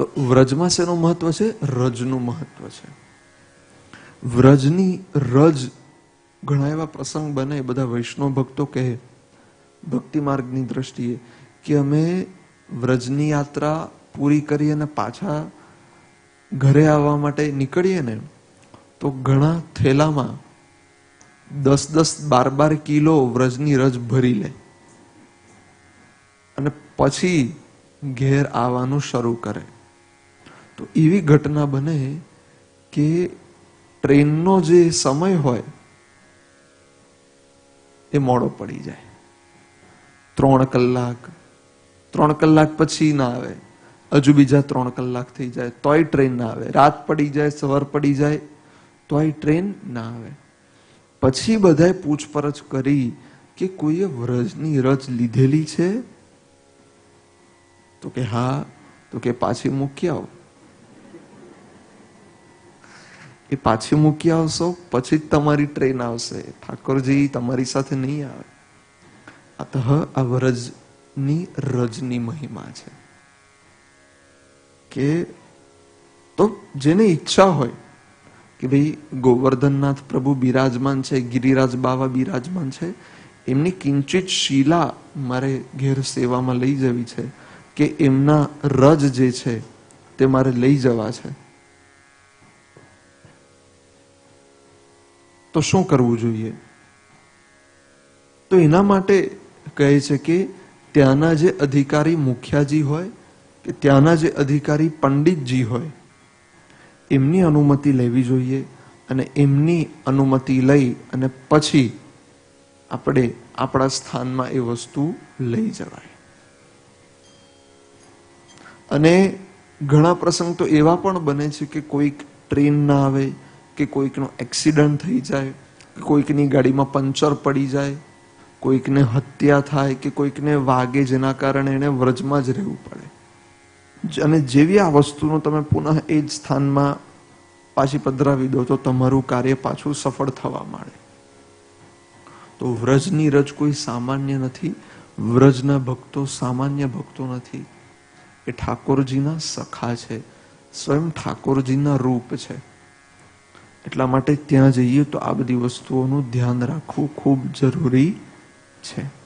તો વ્રજમાં શેનું મહત્વ છે? રજનું મહત્વ છે. વ્રજની રજ ઘણા એવા પ્રસંગ બને બધા વૈષ્ણવ ભક્તો કહે, ભક્તિ માર્ગની દ્રષ્ટિએ, કે અમે વ્રજની યાત્રા પૂરી કરી અને પાછા ઘરે આવવા માટે નીકળીએ ને, તો ઘણા થેલામાં દસ દસ બાર બાર કિલો વ્રજની રજ ભરી લે. અને પછી ઘેર આવવાનું શરૂ કરે. તો એવી ઘટના બને કે ટ્રેનનો જે સમય હોય એ મોડો પડી જાય. ત્રણ કલાક. ત્રણ કલાક પછી ના આવે. હજુ બીજા ત્રણ કલાક થઈ જાય. તોય ટ્રેન ના આવે. રાત પડી જાય, સવાર પડી જાય, તોય ટ્રેન ના આવે. પછી બધાએ પૂછપરછ કરી કે કોઈએ વ્રજની રજ લીધેલી છે? તો કે હા. તો કે પાછી મૂકી આવો. એ પાછી મૂકી આવશો, પછી જ તમારી ટ્રેન આવશે. ઠાકોરજી, તમારી સાથે નહીં આવે. અતઃ આ વ્રજની રજની મહિમા છે. કે તો જેને ઈચ્છા હોય, કે ભાઈ ગોવર્ધનનાથ પ્રભુ બિરાજમાન છે, ગિરિરાજ બાવા બિરાજમાન છે, એમની કિંચિત શીલા મારે ઘેર સેવામાં લઈ જવી છે, કે એમના રજ જે છે તે મારે લઈ જવા છે. તો શું કરવું જોઈએ? તો એના માટે કહે છે કે ત્યાંના જે અધિકારી મુખિયાજી હોય કે ત્યાંના જે અધિકારી પંડિતજી હોય, એમની અનુમતિ લેવી જોઈએ અને એમની અનુમતિ લઈ અને પછી આપણે આપણા સ્થાનમાં એ વસ્તુ લઈ જવાય. અને ઘણા પ્રસંગ તો એવા પણ બને છે કે કોઈક ટ્રેન ના આવે કે કોઈકનો એક્સિડન્ટ થઈ જાય, કે કોઈકની ગાડીમાં પંચર પડી જાય, કોઈકને હત્યા થાય, કે કોઈકને વાગે જેના કારણે એને વ્રજમાં જ રહેવું પડે. અને જેવી આ વસ્તુનો તમે પુનઃ એ જ સ્થાનમાં પાછી પધરાવી દો, તો તમારું કાર્ય પાછું સફળ થવા માંડે. તો વ્રજની રજ કોઈ સામાન્ય નથી, વ્રજના ભક્તો સામાન્ય ભક્તો નથી. એ ઠાકોરજીના સખા છે, સ્વયં ઠાકોરજીના રૂપ છે. એટલા માટે ત્યાં જઈએ તો આ બધી વસ્તુઓનું ધ્યાન રાખવું ખૂબ જરૂરી છે.